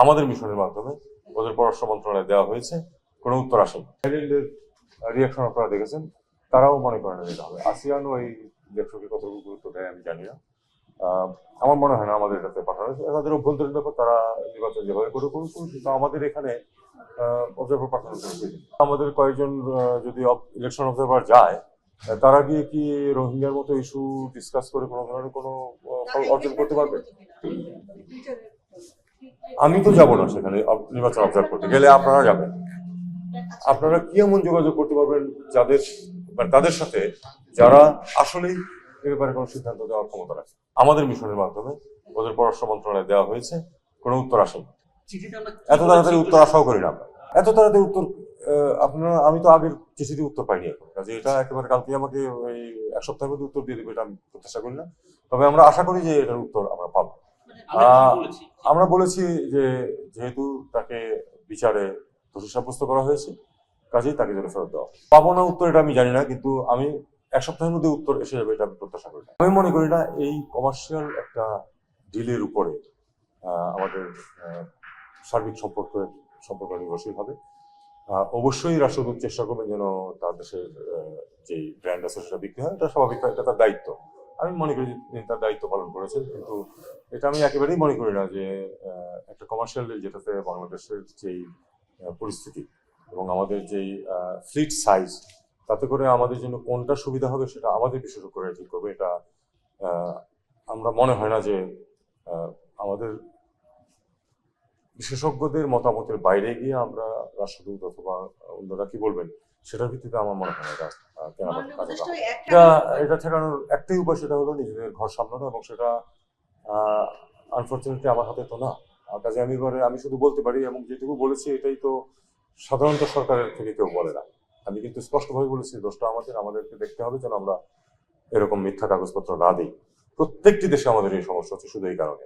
আমাদের মিশনের মাধ্যমে ওদের পররাষ্ট্র মন্ত্রণালয়ে দেওয়া হয়েছে কোনো উত্তর আসেনি থাইল্যান্ডের রিয়াকশন আপনারা দেখেছেন তারাও মনে করেন না যেটা হবে আসিয়ানও এই রিয়াকশনকে কতটুকু গুরুত্ব দেয় আমি জানি না আমার মনে হয় না আমাদের এটাতে পাঠানো হয়েছে। তাদের অভ্যন্তরীণ ব্যাপার তারা নির্বাচন যেভাবে করে করুক কিন্তু আমাদের এখানে অবজারভার পাঠানো নেই। আমাদের কয়েকজন যদি ইলেকশন অবজারভার যায় তারা গিয়ে কি রোহিঙ্গার মতো ইস্যু ডিসকাস করে কোনো ধরনের কোনো ফল অর্জন করতে পারবে আমি তো যাব না সেখানে নির্বাচন অবজার্ভ করতে। গেলে আপনারা যাবেন। আপনারা কি এমন যোগাযোগ করতে পারবেন যাদের মানে তাদের সাথে যারা আসলেই এ ব্যাপারে কোনো সিদ্ধান্ত দেওয়ার ক্ষমতা রাখে? আমাদের মিশনের মাধ্যমে ওদের পররাষ্ট্র মন্ত্রণালয়ে দেওয়া হয়েছে কোনো উত্তর আসেনি। এত তাড়াতাড়ি উত্তর আশাও করি না আমরা। এত তাড়াতাড়ি উত্তর আহ, আপনারা আমি তো আগের চিঠিতে উত্তর পাইনি এখন। কাজে এটা একেবারে কালকে আমাকে ওই এক সপ্তাহের মধ্যে উত্তর দিয়ে দেবে এটা আমি প্রত্যাশা করি না। তবে আমরা আশা করি যে এটার উত্তর আমরা পাবো। আমরা বলেছি? যে যেহেতু তাকে বিচারে দোষী সাব্যস্ত করা হয়েছে কাজেই তাকে যেন ফেরত দেওয়া পাবো না উত্তর এটা আমি জানি না কিন্তু আমি এক সপ্তাহের মধ্যে উত্তর এসে যাবে এটা প্রত্যাশা করি না। আমি মনে করি না এই কমার্শিয়াল একটা ডিলের উপরে আমাদের সার্বিক সম্পর্ক সম্পর্ক নির্ভরশীল হবে। অবশ্যই রাষ্ট্রদূত চেষ্টা করবেন যেন তার দেশের যে ব্র্যান্ড আছে সেটা বিক্রি হয় এটা স্বাভাবিক এটা তার দায়িত্ব। আমি মনে করি তিনি তার দায়িত্ব পালন করেছেন, কিন্তু এটা আমি একেবারেই মনে করি না যে একটা কমার্শিয়াল যেটাতে বাংলাদেশের যেই পরিস্থিতি এবং আমাদের যেই ফ্লিট সাইজ তাতে করে আমাদের জন্য কোনটা সুবিধা হবে সেটা আমাদের বিশেষজ্ঞরা ঠিক করবে, এটা আমরা মনে হয় না যে আমাদের বিশেষজ্ঞদের মতামতের বাইরে গিয়ে আমরা রাষ্ট্রদূত অথবা অন্যরা কি বলবেন? সেটার ভিত্তিতে আমার মনে হয় এটা এটা ঠেকানোর একটাই উপায় সেটা হলো নিজেদের ঘর সামলানো এবং সেটা আনফর্চুনেটলি আমার হাতে তো না। কাজে আমি এবারে আমি শুধু বলতে পারি এবং যেটুকু বলেছি এটাই তো সাধারণত সরকারের থেকে কেউ বলে না। আমি কিন্তু স্পষ্টভাবে বলেছি দোষটা আমাদের আমাদেরকে দেখতে হবে যেন আমরা এরকম মিথ্যা কাগজপত্র না দিই। প্রত্যেকটি দেশে আমাদের এই সমস্যা হচ্ছে শুধু এই কারণে।